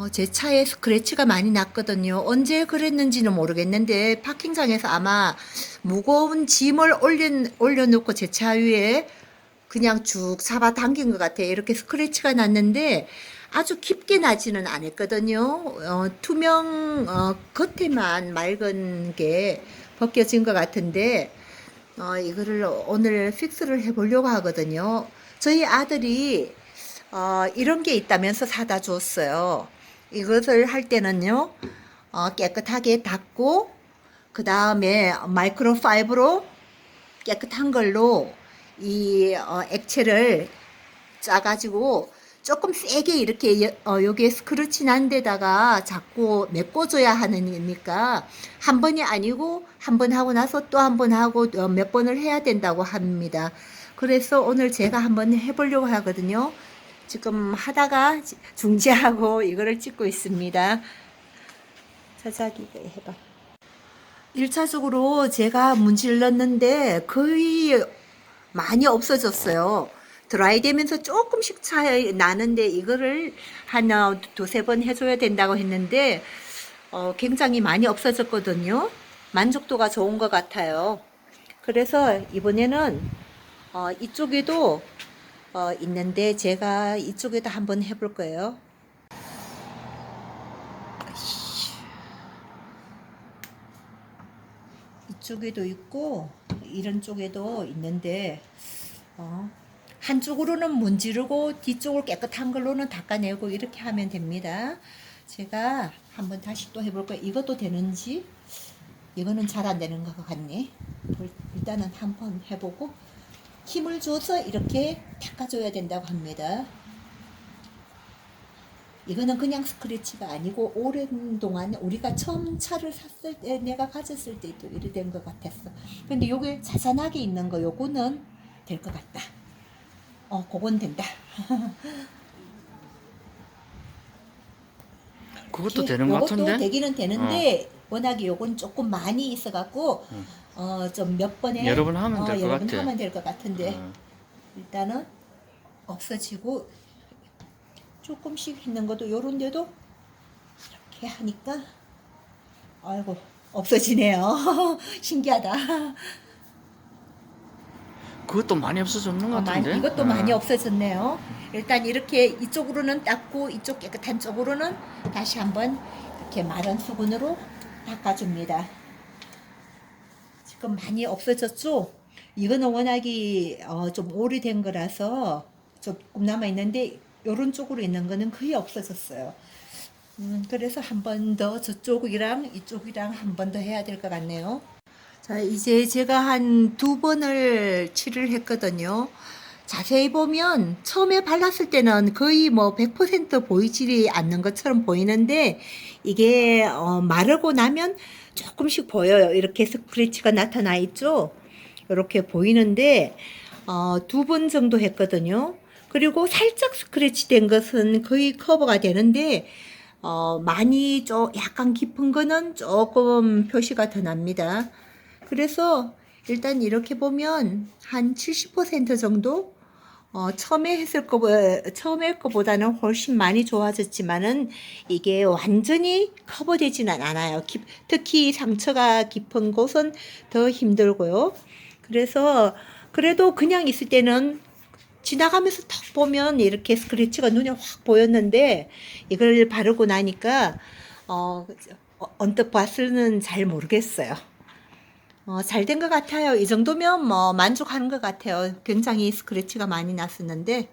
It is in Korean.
어, 제 차에 스크래치가 많이 났거든요. 언제 그랬는지는 모르겠는데 파킹장에서 아마 무거운 짐을 올려, 올려놓고 제 차 위에 그냥 쭉 잡아 당긴 것 같아요. 이렇게 스크래치가 났는데 아주 깊게 나지는 않았거든요. 어, 투명 어, 겉에만 맑은 게 벗겨진 것 같은데 어, 이거를 오늘 픽스를 해보려고 하거든요. 저희 아들이 어, 이런 게 있다면서 사다 줬어요. 이것을 할 때는요, 어, 깨끗하게 닦고, 그 다음에 마이크로 파이브로 깨끗한 걸로 이 어, 액체를 짜가지고 조금 세게 이렇게 여- 어, 여기에 스크루치 난 데다가 자꾸 메꿔줘야 하는 이니까 한 번이 아니고 한 번 하고 나서 또 한 번 하고 어, 몇 번을 해야 된다고 합니다. 그래서 오늘 제가 한번 해보려고 하거든요. 지금 하다가 지- 중지하고 이거를 찍고 있습니다. 자자기 해봐. 1차적으로 제가 문질렀는데 거의 많이 없어졌어요. 드라이 되면서 조금씩 차이 나는데 이거를 한 어, 두세 번 해줘야 된다고 했는데 어, 굉장히 많이 없어졌거든요. 만족도가 좋은 것 같아요. 그래서 이번에는 어, 이쪽에도 어, 있는데 제가 이쪽에도 한번 해볼 거예요. 이쪽에도 있고 이런 쪽에도 있는데 어, 한쪽으로는 문지르고 뒤쪽을 깨끗한 걸로는 닦아내고 이렇게 하면 됩니다. 제가 한번 다시 또 해볼 거예요. 이것도 되는지 이거는 잘 안 되는 것 같네. 일단은 한번 해보고 힘을 줘서 이렇게 닦아줘야 된다고 합니다. 이거는 그냥 스크래치가 아니고 오랜 동안 우리가 처음 차를 샀을 때 내가 가졌을 때도 이래 된 것 같았어. 근데 요게 자잘하게 있는 거 요거는 될 것 같다. 어, 그건 된다. 그것도 되는 것 같은데? 되기는 되는데 워낙에 요건 조금 많이 있어갖고 응. 어 좀 몇 번에 여러 번 하면 어, 될것 여러 번 같아. 하면 될 것 같은데 어. 일단은 없어지고 조금씩 있는 것도 요런 데도 이렇게 하니까 아이고 없어지네요. 신기하다. 그것도 많이 없어졌는 것 어, 많이, 같은데? 이것도 어. 많이 없어졌네요. 일단 이렇게 이쪽으로는 닦고 이쪽 깨끗한 쪽으로는 다시 한번 이렇게 마른 수분으로 닦아줍니다. 지금 많이 없어졌죠? 이거는 워낙이 어, 좀 오래된 거라서 조금 남아 있는데 이런 쪽으로 있는 거는 거의 없어졌어요. 음, 그래서 한 번 더 저쪽이랑 이쪽이랑 한 번 더 해야 될 것 같네요. 자, 이제 제가 한 두 번을 칠을 했거든요. 자세히 보면 처음에 발랐을 때는 거의 뭐 100% 보이지 않는 것처럼 보이는데 이게 어, 마르고 나면 조금씩 보여요. 이렇게 스크래치가 나타나 있죠. 이렇게 보이는데 어, 두 번 정도 했거든요. 그리고 살짝 스크래치 된 것은 거의 커버가 되는데 어, 많이 좀 약간 깊은 거는 조금 표시가 더 납니다. 그래서 일단 이렇게 보면 한 70% 정도 어, 처음에 했을 거 처음에 거보다는 훨씬 많이 좋아졌지만은 이게 완전히 커버되지는 않아요. 깊- 특히 상처가 깊은 곳은 더 힘들고요. 그래서 그래도 그냥 있을 때는 지나가면서 탁 보면 이렇게 스크래치가 눈에 확 보였는데 이걸 바르고 나니까 어, 어, 언뜻 봤을는 잘 모르겠어요. 어, 잘 된 것 같아요. 이 정도면 뭐 만족하는 것 같아요. 굉장히 스크래치가 많이 났었는데